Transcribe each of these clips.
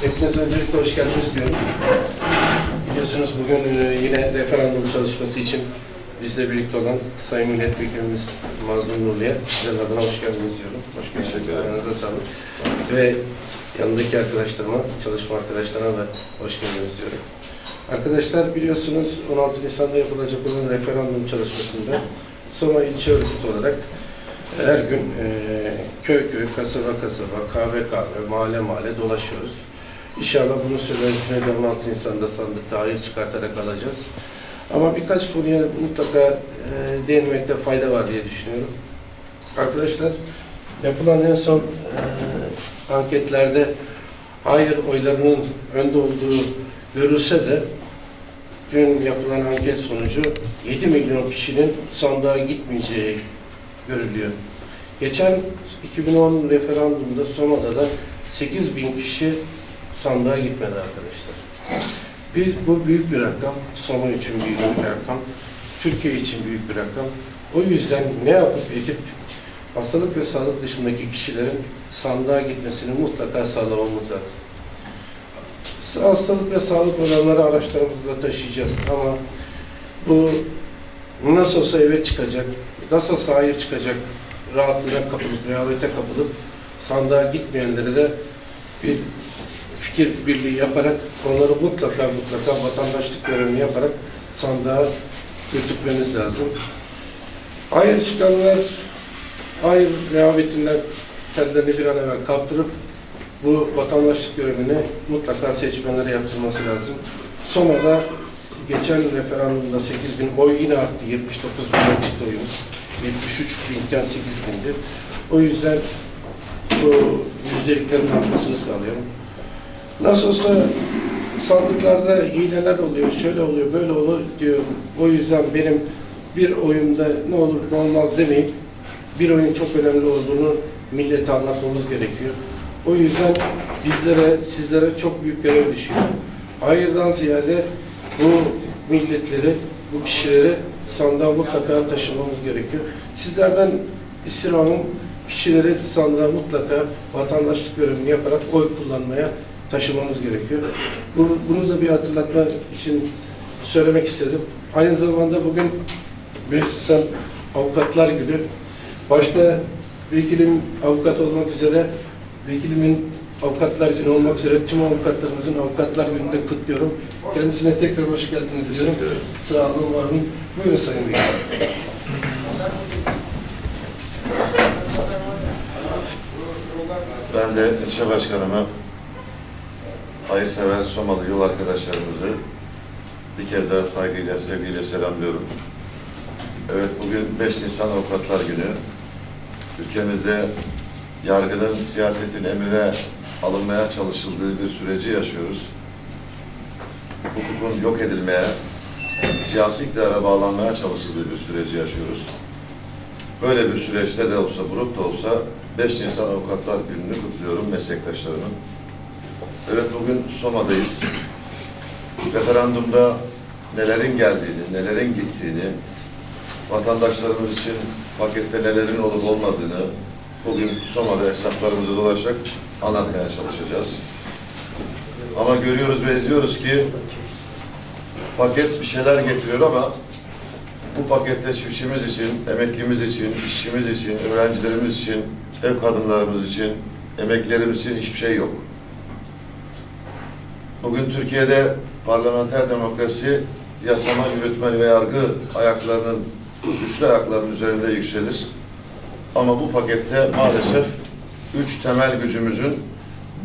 Hepiniz öncelikle hoş geldiniz diyorum. Biliyorsunuz bugün e, yine referandum çalışması için bizle birlikte olan Sayın Milletvekilimiz Mazlum Nurlu'ya sizlerin adına hoş geldiniz diyorum. Hoş geldiniz. Ayağınıza sağlık. Ve yanındaki arkadaşlarıma, çalışma arkadaşlarına da hoş geldiniz diyorum. Arkadaşlar biliyorsunuz 16 Nisan'da yapılacak olan referandum çalışmasında Soma ilçe örgütü olarak her gün e, köy köy, kasaba kasaba, kahve kahve, mahalle mahalle dolaşıyoruz. İnşallah bunun sürecini de 16 Nisan'da sandıkta hayır çıkartarak alacağız. Ama birkaç konuya mutlaka e, değinmekte fayda var diye düşünüyorum. Arkadaşlar yapılan en son e, anketlerde hayır oylarının önde olduğu görülse de dün yapılan anket sonucu 7 milyon kişinin sandığa gitmeyeceği görülüyor. Geçen 2010 referandumda Soma'da da 8 bin kişi sandığa gitmedi arkadaşlar. Biz, bu büyük bir rakam, Soma için büyük bir rakam, Türkiye için büyük bir rakam. O yüzden ne yapıp edip hastalık ve sağlık dışındaki kişilerin sandığa gitmesini mutlaka sağlamamız lazım. Hastalık ve sağlık oranları araçlarımızda taşıyacağız ama bu nasıl olsa eve çıkacak, nasıl hayır çıkacak rahatlığına kapılıp, rehavete kapılıp sandığa gitmeyenlere de bir fikir birliği yaparak onları mutlaka mutlaka vatandaşlık görevini yaparak sandığa götürmemiz lazım. Hayır çıkanlar, hayır rehavetinden kendilerini bir an evvel kaptırıp bu vatandaşlık görevini mutlaka seçmenlere yaptırması lazım. Soma'da geçen referandumda 8 bin oy yine arttı. 79 bin çıktı oyumuz. 73 binken 8 bindi. O yüzden bu yüzdeliklerin artmasını sağlıyorum. Nasıl olsa sandıklarda hileler oluyor, şöyle oluyor, böyle olur diyor. O yüzden benim bir oyumda ne olur ne olmaz demeyip bir oyun çok önemli olduğunu millete anlatmamız gerekiyor. O yüzden bizlere, sizlere çok büyük görev düşüyor. Hayırdan ziyade bu milletleri, bu kişileri sandığa mutlaka taşımamız gerekiyor. Sizlerden istirhamım kişileri sandığa mutlaka vatandaşlık görevini yaparak oy kullanmaya taşımamız gerekiyor. Bu, bunu da bir hatırlatma için söylemek istedim. Aynı zamanda bugün meclisten avukatlar gibi başta vekilim avukat olmak üzere vekilimin avukatlar için olmak üzere tüm avukatlarımızın avukatlar gününde kutluyorum. Kendisine tekrar hoş geldiniz diyorum. Sağ olun, var olun. Buyurun Sayın Vekilim. Ben de ilçe başkanıma, hayırsever Somalı yol arkadaşlarımızı bir kez daha saygıyla, sevgiyle selamlıyorum. Evet, bugün 5 Nisan Avukatlar Günü. Ülkemizde yargının siyasetin emrine alınmaya çalışıldığı bir süreci yaşıyoruz. Hukukun yok edilmeye, siyasi iktidara bağlanmaya çalışıldığı bir süreci yaşıyoruz. Böyle bir süreçte de olsa, grup da olsa 5 Nisan Avukatlar Günü'nü kutluyorum meslektaşlarımın. Evet bugün Soma'dayız. Referandumda nelerin geldiğini, nelerin gittiğini, vatandaşlarımız için pakette nelerin olup olmadığını bugün Soma'da hesaplarımızı dolaşarak anlatmaya çalışacağız. Ama görüyoruz ve izliyoruz ki paket bir şeyler getiriyor ama bu pakette çiftçimiz için, emeklimiz için, işçimiz için, öğrencilerimiz için, ev kadınlarımız için, emeklilerimiz için hiçbir şey yok. Bugün Türkiye'de parlamenter demokrasi, yasama, yürütme ve yargı ayaklarının, güçlü ayaklarının üzerinde yükselir. Ama bu pakette maalesef üç temel gücümüzün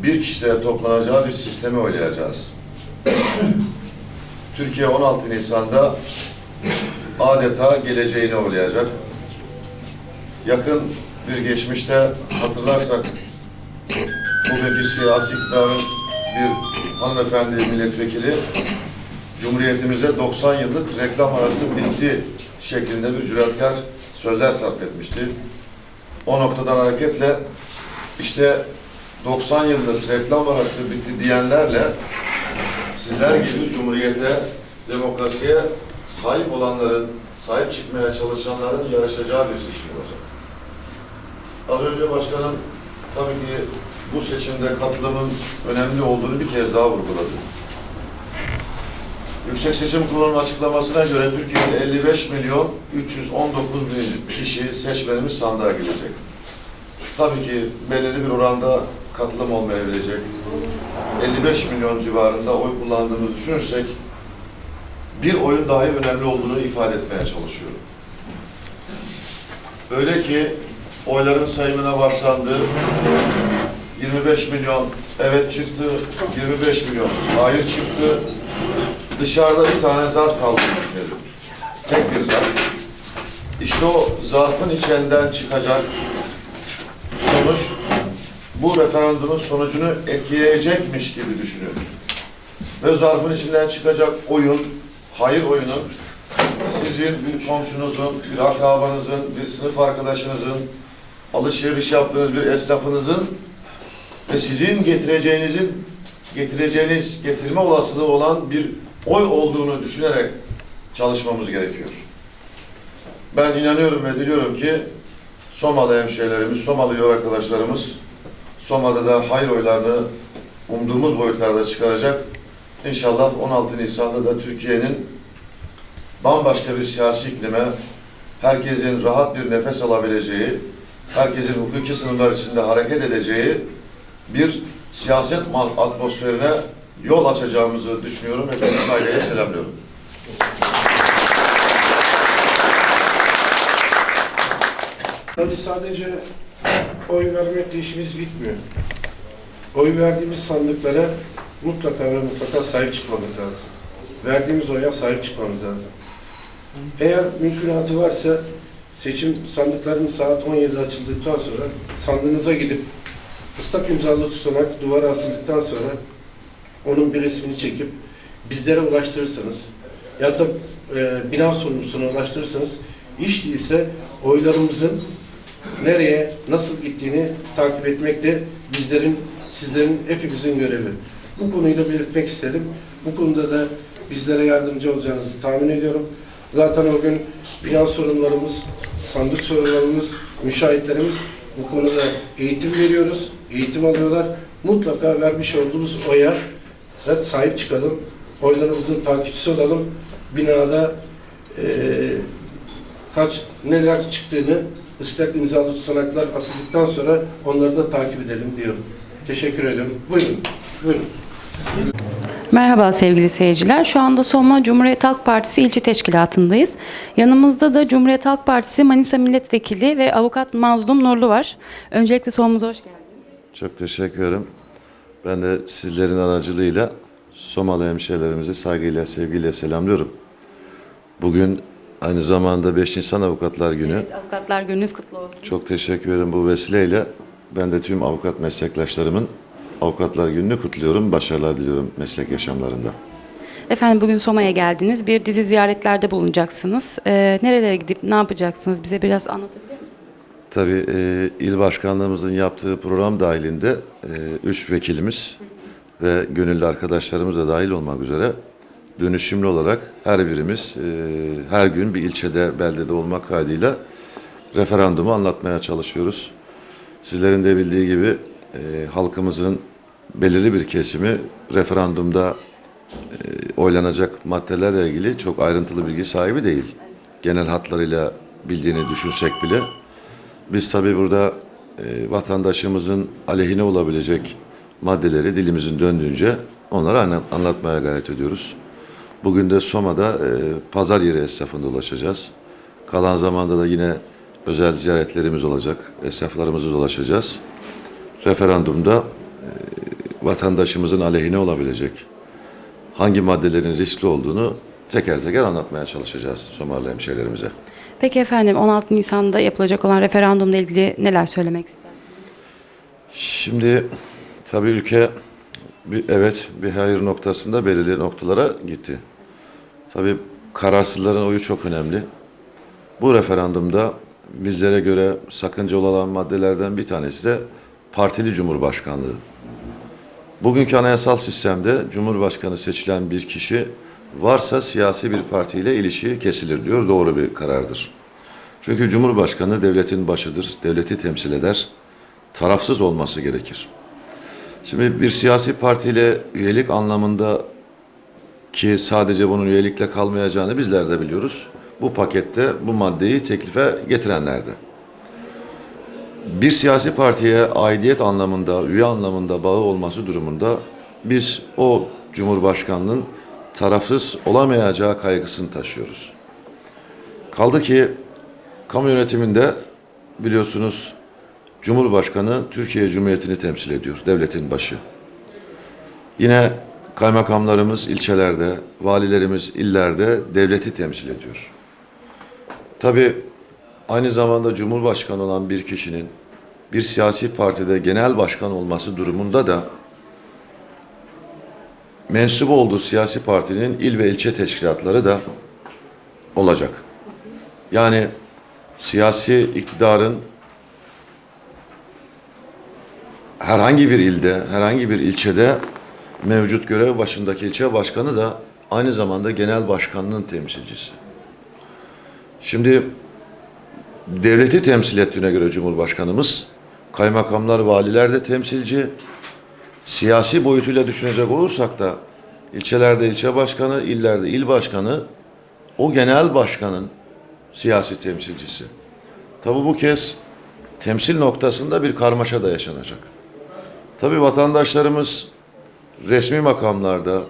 bir kişide toplanacağı bir sistemi oylayacağız. Türkiye 16 Nisan'da adeta geleceğini oylayacak. Yakın bir geçmişte hatırlarsak bugünkü siyasi iktidarın bir hanımefendi milletvekili Cumhuriyetimize 90 yıllık reklam arası bitti şeklinde bir cüretkar sözler sarf etmişti. O noktadan hareketle işte 90 yıllık reklam arası bitti diyenlerle sizler gibi Cumhuriyete, demokrasiye sahip olanların, sahip çıkmaya çalışanların yarışacağı bir seçim olacak. Az önce başkanım tabii ki bu seçimde katılımın önemli olduğunu bir kez daha vurguladı. Yüksek Seçim Kurulu'nun açıklamasına göre Türkiye'de 55 milyon 319 bin kişi seçmenimiz sandığa girecek. Tabii ki belirli bir oranda katılım olmayabilecek. 55 milyon civarında oy kullandığımızı düşünürsek bir oyun dahi önemli olduğunu ifade etmeye çalışıyorum. Öyle ki oyların sayımına başlandı. 25 milyon evet çıktı, 25 milyon hayır çıktı. Dışarıda bir tane zarf kaldığını düşünelim. Tek bir zarf. İşte o zarfın içinden çıkacak sonuç bu referandumun sonucunu etkileyecekmiş gibi düşünüyorum. Ve zarfın içinden çıkacak oyun, hayır oyunu, sizin bir komşunuzun, bir akrabanızın, bir sınıf arkadaşınızın, alışveriş yaptığınız bir esnafınızın ve sizin getireceğinizin, getireceğiniz, getirme olasılığı olan bir oy olduğunu düşünerek çalışmamız gerekiyor. Ben inanıyorum ve diliyorum ki Somalı hemşehrilerimiz, Somalı yol arkadaşlarımız Soma'da da hayır oylarını umduğumuz boyutlarda çıkaracak. İnşallah 16 Nisan'da da Türkiye'nin bambaşka bir siyasi iklime, herkesin rahat bir nefes alabileceği, herkesin hukuki sınırlar içinde hareket edeceği bir siyaset atmosferine yol açacağımızı düşünüyorum. Hepinizi saygıyla selamlıyorum. Tabii sadece oy vermekle işimiz bitmiyor. Oy verdiğimiz sandıklara mutlaka ve mutlaka sahip çıkmamız lazım. Verdiğimiz oya sahip çıkmamız lazım. Eğer mümkünatı varsa seçim sandıkların saat 17'de açıldıktan sonra sandığınıza gidip ıslak imzalı tutanak duvara asıldıktan sonra onun bir resmini çekip bizlere ulaştırırsanız ya da e, bina sorumlusuna ulaştırırsanız hiç değilse oylarımızın nereye, nasıl gittiğini takip etmek de bizlerin, sizlerin, hepimizin görevi. Bu konuyu da belirtmek istedim. Bu konuda da bizlere yardımcı olacağınızı tahmin ediyorum. Zaten o gün bina sorumlularımız, sandık sorumlularımız, müşahitlerimiz bu konuda eğitim veriyoruz, eğitim alıyorlar. Mutlaka vermiş olduğumuz oya da sahip çıkalım. Oylarımızın takipçisi olalım. Binada eee kaç neler çıktığını ıslak imzalı tutanaklar asıldıktan sonra onları da takip edelim diyorum. Teşekkür ederim. Buyurun. Buyurun. Merhaba sevgili seyirciler. Şu anda Soma Cumhuriyet Halk Partisi ilçe teşkilatındayız. Yanımızda da Cumhuriyet Halk Partisi Manisa Milletvekili ve Avukat Mazlum Nurlu var. Öncelikle Soma'muza hoş geldiniz. Çok teşekkür ederim. Ben de sizlerin aracılığıyla Somalı hemşehrilerimizi saygıyla, sevgiyle selamlıyorum. Bugün aynı zamanda 5 Nisan Avukatlar Günü. Avukatlar gününüz kutlu olsun. Çok teşekkür ederim bu vesileyle. Ben de tüm avukat meslektaşlarımın Avukatlar Günü'nü kutluyorum. Başarılar diliyorum meslek yaşamlarında. Efendim bugün Soma'ya geldiniz. Bir dizi ziyaretlerde bulunacaksınız. Ee, nerelere gidip ne yapacaksınız? Bize biraz anlatabilir misiniz? Tabii e, il başkanlığımızın yaptığı program dahilinde e, üç vekilimiz ve gönüllü arkadaşlarımız da dahil olmak üzere dönüşümlü olarak her birimiz e, her gün bir ilçede, beldede olmak kaydıyla referandumu anlatmaya çalışıyoruz. Sizlerin de bildiği gibi e, halkımızın belirli bir kesimi referandumda e, oylanacak maddelerle ilgili çok ayrıntılı bilgi sahibi değil. Genel hatlarıyla bildiğini düşünsek bile biz tabii burada e, vatandaşımızın aleyhine olabilecek maddeleri dilimizin döndüğünce onlara anla- anlatmaya gayret ediyoruz. Bugün de Soma'da e, pazar yeri esnafında dolaşacağız. Kalan zamanda da yine özel ziyaretlerimiz olacak. Esnaflarımızı dolaşacağız. Referandumda e, vatandaşımızın aleyhine olabilecek hangi maddelerin riskli olduğunu teker teker anlatmaya çalışacağız Somalı hemşehrilerimize. Peki efendim 16 Nisan'da yapılacak olan referandumla ilgili neler söylemek istersiniz? Şimdi tabii ülke bir, evet bir hayır noktasında belirli noktalara gitti. Tabii kararsızların oyu çok önemli. Bu referandumda bizlere göre sakıncalı olan maddelerden bir tanesi de partili cumhurbaşkanlığı. Bugünkü anayasal sistemde cumhurbaşkanı seçilen bir kişi varsa siyasi bir partiyle ilişiği kesilir diyor. Doğru bir karardır. Çünkü cumhurbaşkanı devletin başıdır, devleti temsil eder, tarafsız olması gerekir. Şimdi bir siyasi partiyle üyelik anlamında ki sadece bunun üyelikle kalmayacağını bizler de biliyoruz. Bu pakette bu maddeyi teklife getirenler de. Bir siyasi partiye aidiyet anlamında, üye anlamında bağı olması durumunda biz o Cumhurbaşkanlığının tarafsız olamayacağı kaygısını taşıyoruz. Kaldı ki kamu yönetiminde biliyorsunuz Cumhurbaşkanı Türkiye Cumhuriyeti'ni temsil ediyor, devletin başı. Yine kaymakamlarımız ilçelerde, valilerimiz illerde devleti temsil ediyor. Tabii aynı zamanda Cumhurbaşkanı olan bir kişinin bir siyasi partide genel başkan olması durumunda da mensup olduğu siyasi partinin il ve ilçe teşkilatları da olacak. Yani siyasi iktidarın herhangi bir ilde, herhangi bir ilçede mevcut görev başındaki ilçe başkanı da aynı zamanda genel başkanlığın temsilcisi. Şimdi devleti temsil ettiğine göre Cumhurbaşkanımız, kaymakamlar, valiler de temsilci. Siyasi boyutuyla düşünecek olursak da ilçelerde ilçe başkanı, illerde il başkanı, o genel başkanın siyasi temsilcisi. Tabi bu kez temsil noktasında bir karmaşa da yaşanacak. Tabi vatandaşlarımız resmi makamlarda,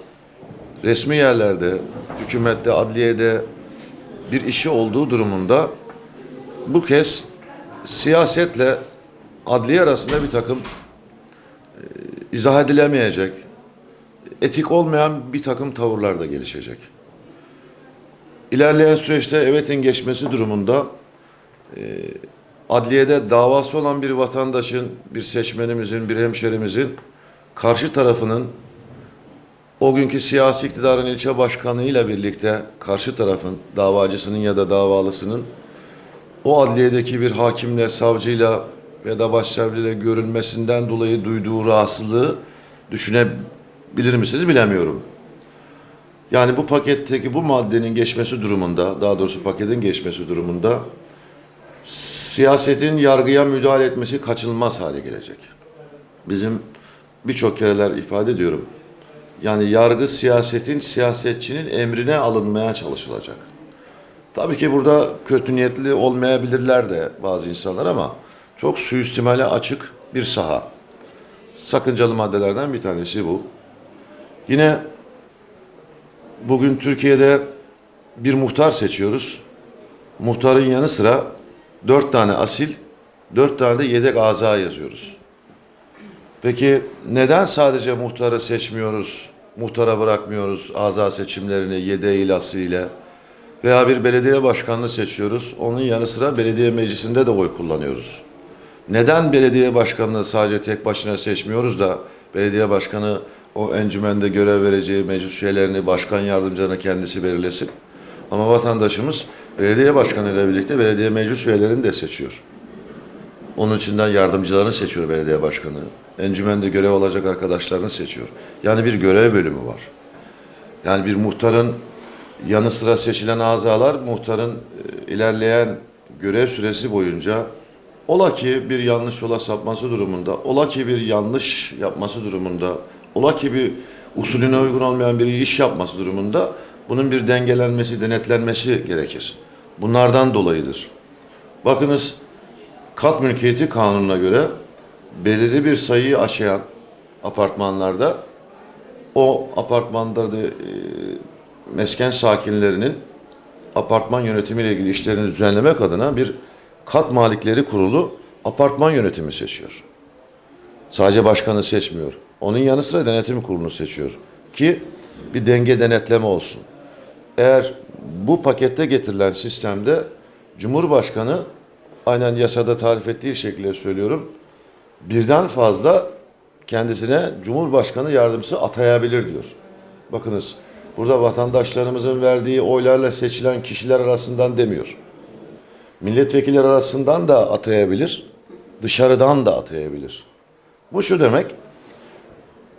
resmi yerlerde, hükümette, adliyede bir işi olduğu durumunda bu kez siyasetle adliye arasında bir takım e, izah edilemeyecek, etik olmayan bir takım tavırlar da gelişecek. İlerleyen süreçte evetin geçmesi durumunda e, adliyede davası olan bir vatandaşın, bir seçmenimizin, bir hemşerimizin karşı tarafının o günkü siyasi iktidarın ilçe başkanıyla birlikte karşı tarafın davacısının ya da davalısının o adliyedeki bir hakimle, savcıyla ya da başsavcıyla görülmesinden dolayı duyduğu rahatsızlığı düşünebilir misiniz bilemiyorum. Yani bu paketteki bu maddenin geçmesi durumunda, daha doğrusu paketin geçmesi durumunda siyasetin yargıya müdahale etmesi kaçınılmaz hale gelecek. Bizim birçok kereler ifade ediyorum. Yani yargı siyasetin siyasetçinin emrine alınmaya çalışılacak. Tabii ki burada kötü niyetli olmayabilirler de bazı insanlar ama çok suistimale açık bir saha. Sakıncalı maddelerden bir tanesi bu. Yine bugün Türkiye'de bir muhtar seçiyoruz. Muhtarın yanı sıra dört tane asil, dört tane de yedek aza yazıyoruz. Peki neden sadece muhtarı seçmiyoruz, muhtara bırakmıyoruz aza seçimlerini yedeğiyle, asiliyle? Veya bir belediye başkanını seçiyoruz, onun yanı sıra belediye meclisinde de oy kullanıyoruz. Neden belediye başkanını sadece tek başına seçmiyoruz da belediye başkanı o encümende görev vereceği meclis üyelerini, başkan yardımcılarını kendisi belirlesin? Ama vatandaşımız belediye başkanıyla birlikte belediye meclis üyelerini de seçiyor. Onun içinden yardımcılarını seçiyor belediye başkanı. Encümende görev alacak arkadaşlarını seçiyor. Yani bir görev bölümü var. Yani bir muhtarın yanı sıra seçilen azalar muhtarın e, ilerleyen görev süresi boyunca ola ki bir yanlış yola sapması durumunda, ola ki bir yanlış yapması durumunda, ola ki bir usulüne uygun olmayan bir iş yapması durumunda bunun bir dengelenmesi, denetlenmesi gerekir. Bunlardan dolayıdır. Bakınız kat mülkiyeti kanununa göre belirli bir sayıyı aşayan apartmanlarda o apartmanlarda e, mesken sakinlerinin apartman yönetimiyle ilgili işlerini düzenlemek adına bir kat malikleri kurulu apartman yönetimi seçiyor. Sadece başkanı seçmiyor. Onun yanı sıra denetim kurulunu seçiyor. Ki bir denge denetleme olsun. Eğer bu pakette getirilen sistemde Cumhurbaşkanı aynen yasada tarif ettiği şekilde söylüyorum. Birden fazla kendisine Cumhurbaşkanı yardımcısı atayabilir diyor. Bakınız burada vatandaşlarımızın verdiği oylarla seçilen kişiler arasından demiyor. Milletvekilleri arasından da atayabilir, dışarıdan da atayabilir. Bu şu demek,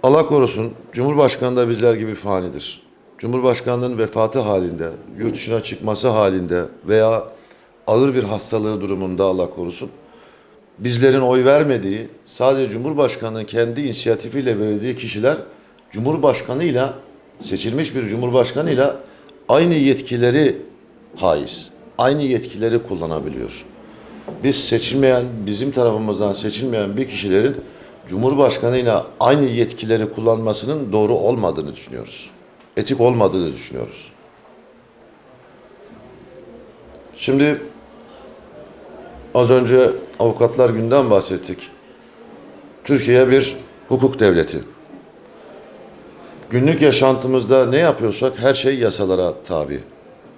Allah korusun Cumhurbaşkanı da bizler gibi fanidir. Cumhurbaşkanının vefatı halinde, yurt dışına çıkması halinde veya ağır bir hastalığı durumunda Allah korusun bizlerin oy vermediği, sadece Cumhurbaşkanı'nın kendi inisiyatifiyle verildiği kişiler Cumhurbaşkanı'yla seçilmiş bir Cumhurbaşkanı'yla aynı yetkileri haiz, aynı yetkileri kullanabiliyor. Biz seçilmeyen, bizim tarafımızdan seçilmeyen bir kişilerin Cumhurbaşkanı'yla aynı yetkileri kullanmasının doğru olmadığını düşünüyoruz. Etik olmadığını düşünüyoruz. Şimdi az önce avukatlar günden bahsettik. Türkiye bir hukuk devleti. Günlük yaşantımızda ne yapıyorsak her şey yasalara tabi.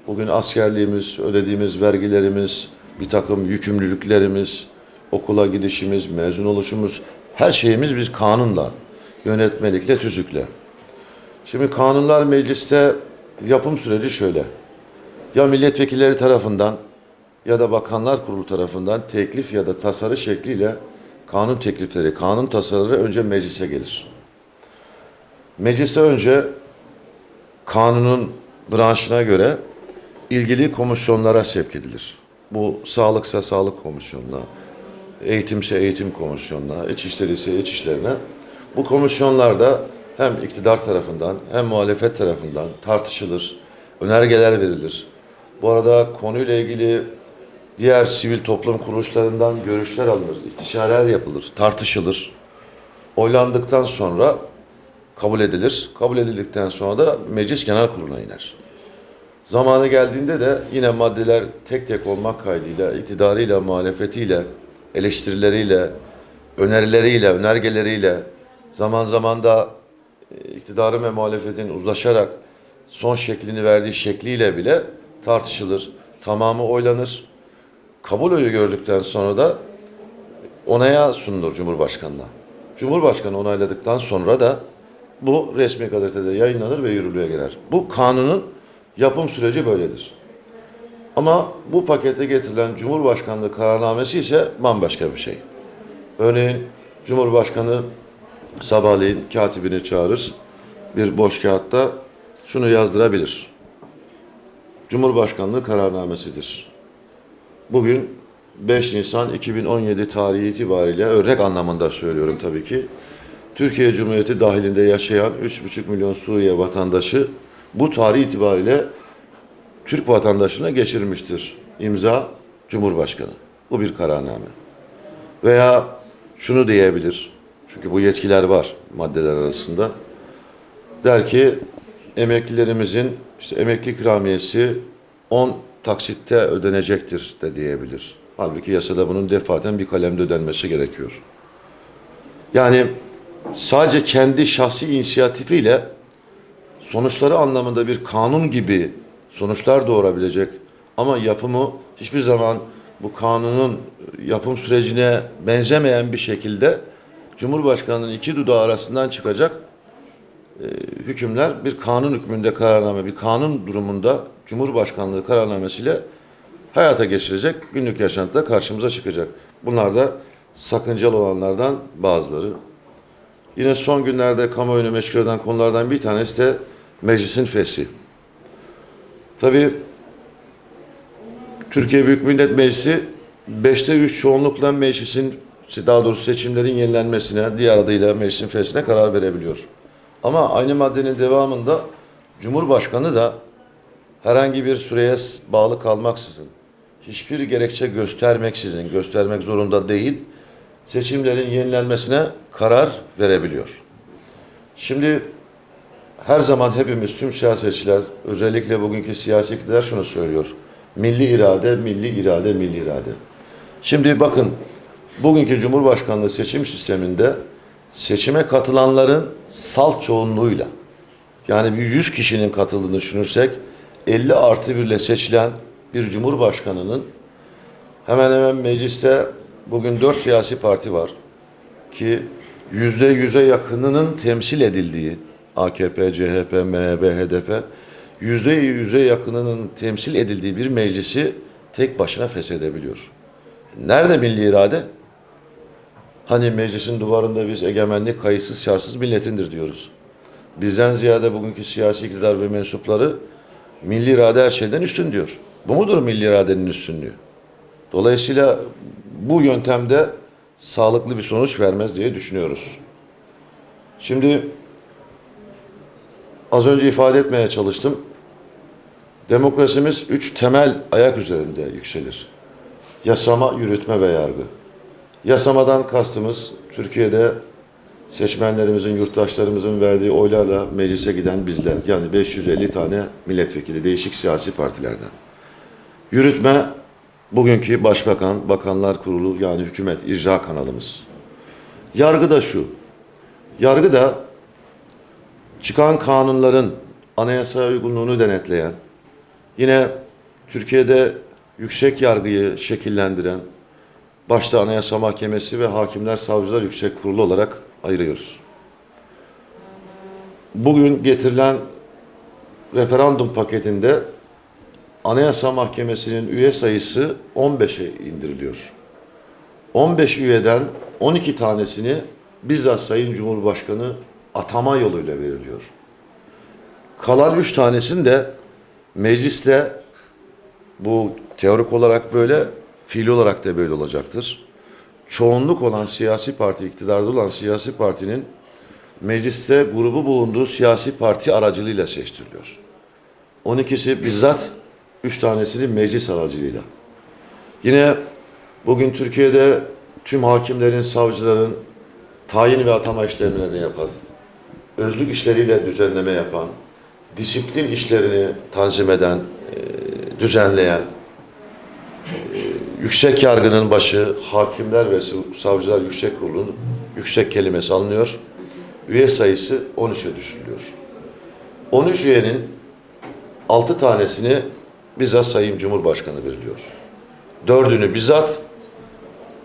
Bugün askerliğimiz, ödediğimiz vergilerimiz, bir takım yükümlülüklerimiz, okula gidişimiz, mezun oluşumuz, her şeyimiz biz kanunla, yönetmelikle, tüzükle. Şimdi kanunlar mecliste yapım süreci şöyle. Ya milletvekilleri tarafından ya da bakanlar kurulu tarafından teklif ya da tasarı şekliyle kanun teklifleri, kanun tasarıları önce meclise gelir. Mecliste önce kanunun branşına göre ilgili komisyonlara sevk edilir. Bu sağlıksa sağlık komisyonuna, eğitimse eğitim komisyonuna, içişleri ise içişlerine. Bu komisyonlarda hem iktidar tarafından hem muhalefet tarafından tartışılır, önergeler verilir. Bu arada konuyla ilgili diğer sivil toplum kuruluşlarından görüşler alınır, istişareler yapılır, tartışılır. Oylandıktan sonra kabul edilir. Kabul edildikten sonra da Meclis Genel Kurulu'na iner. Zamanı geldiğinde de yine maddeler tek tek olmak kaydıyla, iktidarıyla, muhalefetiyle, eleştirileriyle, önerileriyle, önergeleriyle, zaman zaman da iktidarın ve muhalefetin uzlaşarak son şeklini verdiği şekliyle bile tartışılır. Tamamı oylanır. Kabul oyu gördükten sonra da onaya sunulur Cumhurbaşkanı'na. Cumhurbaşkanı onayladıktan sonra da bu resmi gazetede yayınlanır ve yürürlüğe girer. Bu kanunun yapım süreci böyledir. Ama bu pakete getirilen Cumhurbaşkanlığı kararnamesi ise bambaşka bir şey. Örneğin Cumhurbaşkanı sabahleyin katibini çağırır. Bir boş kağıtta şunu yazdırabilir. Cumhurbaşkanlığı kararnamesidir. Bugün 5 Nisan 2017 tarihi itibariyle örnek anlamında söylüyorum tabii ki. Türkiye Cumhuriyeti dahilinde yaşayan 3,5 milyon Suriye vatandaşı bu tarih itibariyle Türk vatandaşına geçirmiştir. İmza Cumhurbaşkanı. Bu bir kararname. Veya şunu diyebilir. Çünkü bu yetkiler var maddeler arasında. Der ki emeklilerimizin işte emekli ikramiyesi 10 taksitte ödenecektir de diyebilir. Halbuki yasada bunun defaten bir kalemde ödenmesi gerekiyor. Yani sadece kendi şahsi inisiyatifiyle sonuçları anlamında bir kanun gibi sonuçlar doğurabilecek ama yapımı hiçbir zaman bu kanunun yapım sürecine benzemeyen bir şekilde Cumhurbaşkanı'nın iki dudağı arasından çıkacak e, hükümler bir kanun hükmünde kararname, bir kanun durumunda Cumhurbaşkanlığı kararnamesiyle hayata geçirecek, günlük yaşantıda karşımıza çıkacak. Bunlar da sakıncalı olanlardan bazıları. Yine son günlerde kamuoyunu meşgul eden konulardan bir tanesi de meclisin feshi. Tabii Türkiye Büyük Millet Meclisi 5'te 3 çoğunlukla meclisin daha doğrusu seçimlerin yenilenmesine, diğer adıyla meclisin feshine karar verebiliyor. Ama aynı maddenin devamında Cumhurbaşkanı da herhangi bir süreye bağlı kalmaksızın, hiçbir gerekçe göstermeksizin, göstermek zorunda değil, seçimlerin yenilenmesine karar verebiliyor. Şimdi her zaman hepimiz, tüm siyasetçiler, özellikle bugünkü siyasi iktidar şunu söylüyor. Milli irade, milli irade, milli irade. Şimdi bakın, bugünkü Cumhurbaşkanlığı seçim sisteminde seçime katılanların salt çoğunluğuyla, yani bir 100 kişinin katıldığını düşünürsek, 50 artı 1 ile seçilen bir Cumhurbaşkanının Hemen hemen mecliste bugün dört siyasi parti var ki yüzde yüze yakınının temsil edildiği AKP, CHP, MHP, HDP yüzde yüze yakınının temsil edildiği bir meclisi tek başına feshedebiliyor. Nerede milli irade? Hani meclisin duvarında biz egemenlik kayıtsız şartsız milletindir diyoruz. Bizden ziyade bugünkü siyasi iktidar ve mensupları milli irade her şeyden üstün diyor. Bu mudur milli iradenin üstünlüğü? Dolayısıyla bu yöntemde sağlıklı bir sonuç vermez diye düşünüyoruz. Şimdi az önce ifade etmeye çalıştım. Demokrasimiz üç temel ayak üzerinde yükselir. Yasama, yürütme ve yargı. Yasamadan kastımız Türkiye'de seçmenlerimizin, yurttaşlarımızın verdiği oylarla meclise giden bizler. Yani 550 tane milletvekili değişik siyasi partilerden. Yürütme bugünkü başbakan, bakanlar kurulu yani hükümet, icra kanalımız. Yargı da şu. Yargı da çıkan kanunların anayasaya uygunluğunu denetleyen, yine Türkiye'de yüksek yargıyı şekillendiren, başta Anayasa Mahkemesi ve Hakimler Savcılar Yüksek Kurulu olarak ayırıyoruz. Bugün getirilen referandum paketinde Anayasa Mahkemesi'nin üye sayısı 15'e indiriliyor. 15 üyeden 12 tanesini bizzat Sayın Cumhurbaşkanı atama yoluyla veriliyor. Kalan 3 tanesini de meclisle bu teorik olarak böyle, fiil olarak da böyle olacaktır. Çoğunluk olan siyasi parti, iktidarda olan siyasi partinin mecliste grubu bulunduğu siyasi parti aracılığıyla seçtiriliyor. 12'si bizzat, 3 tanesini meclis aracılığıyla. Yine bugün Türkiye'de tüm hakimlerin, savcıların tayin ve atama işlemlerini yapan, özlük işleriyle düzenleme yapan, disiplin işlerini tanzim eden, e, düzenleyen, yüksek yargının başı hakimler ve savcılar yüksek kurulunun yüksek kelimesi alınıyor. Üye sayısı 13'e düşürülüyor. 13 üyenin 6 tanesini bizzat Sayın Cumhurbaşkanı veriliyor. Dördünü bizzat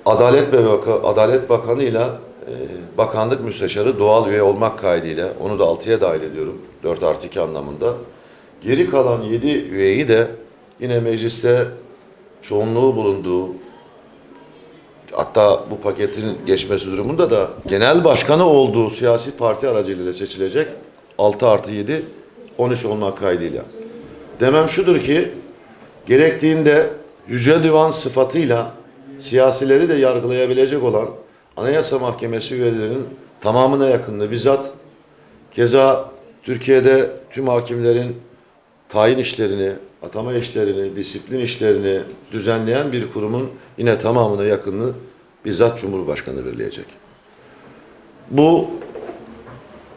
Adalet ve Adalet Bakanı ile e, Bakanlık Müsteşarı doğal üye olmak kaydıyla onu da 6'ya dahil ediyorum. 4 artı 2 anlamında. Geri kalan 7 üyeyi de yine mecliste çoğunluğu bulunduğu hatta bu paketin geçmesi durumunda da genel başkanı olduğu siyasi parti aracılığıyla seçilecek 6 artı 7 13 olmak kaydıyla. Demem şudur ki gerektiğinde Yüce Divan sıfatıyla siyasileri de yargılayabilecek olan Anayasa Mahkemesi üyelerinin tamamına yakınını bizzat keza Türkiye'de tüm hakimlerin tayin işlerini, atama işlerini, disiplin işlerini düzenleyen bir kurumun yine tamamına yakınını bizzat Cumhurbaşkanı belirleyecek. Bu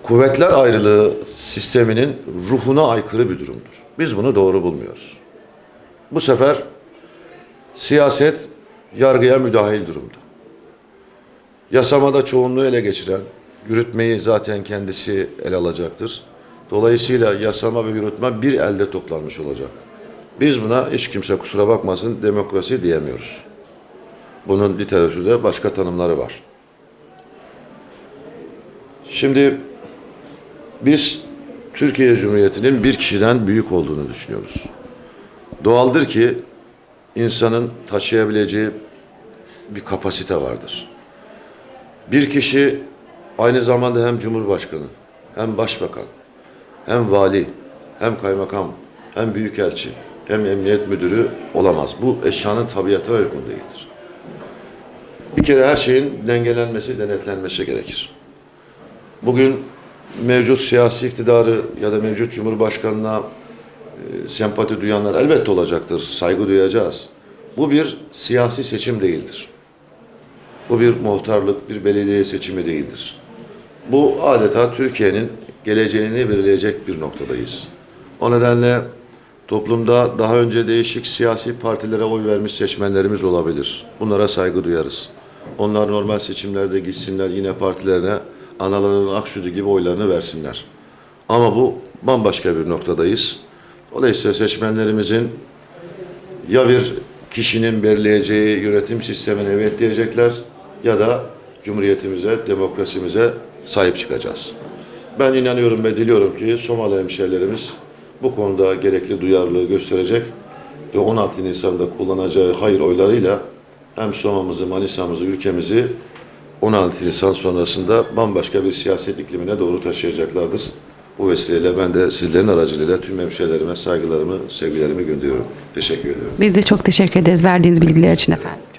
kuvvetler ayrılığı sisteminin ruhuna aykırı bir durumdur. Biz bunu doğru bulmuyoruz. Bu sefer siyaset yargıya müdahil durumda. Yasamada çoğunluğu ele geçiren, yürütmeyi zaten kendisi ele alacaktır. Dolayısıyla yasama ve yürütme bir elde toplanmış olacak. Biz buna hiç kimse kusura bakmasın demokrasi diyemiyoruz. Bunun literatürde başka tanımları var. Şimdi biz Türkiye Cumhuriyeti'nin bir kişiden büyük olduğunu düşünüyoruz. Doğaldır ki insanın taşıyabileceği bir kapasite vardır. Bir kişi aynı zamanda hem cumhurbaşkanı, hem başbakan, hem vali, hem kaymakam, hem büyükelçi, hem emniyet müdürü olamaz. Bu eşyanın tabiatına uygun değildir. Bir kere her şeyin dengelenmesi, denetlenmesi gerekir. Bugün mevcut siyasi iktidarı ya da mevcut cumhurbaşkanına e, sempati duyanlar elbette olacaktır, saygı duyacağız. Bu bir siyasi seçim değildir. Bu bir muhtarlık, bir belediye seçimi değildir. Bu adeta Türkiye'nin geleceğini belirleyecek bir noktadayız. O nedenle toplumda daha önce değişik siyasi partilere oy vermiş seçmenlerimiz olabilir. Bunlara saygı duyarız. Onlar normal seçimlerde gitsinler yine partilerine analarının ak sütü gibi oylarını versinler. Ama bu bambaşka bir noktadayız. Dolayısıyla seçmenlerimizin ya bir kişinin belirleyeceği yönetim sistemine evet diyecekler ya da Cumhuriyetimize, demokrasimize sahip çıkacağız. Ben inanıyorum ve diliyorum ki Somalı hemşehrilerimiz bu konuda gerekli duyarlılığı gösterecek ve 16 Nisan'da kullanacağı hayır oylarıyla hem Soma'mızı, Manisa'mızı, ülkemizi 16 Nisan sonrasında bambaşka bir siyaset iklimine doğru taşıyacaklardır. Bu vesileyle ben de sizlerin aracılığıyla tüm hemşehrilerime saygılarımı, sevgilerimi gönderiyorum. Teşekkür ediyorum. Biz de çok teşekkür ederiz verdiğiniz bilgiler için efendim.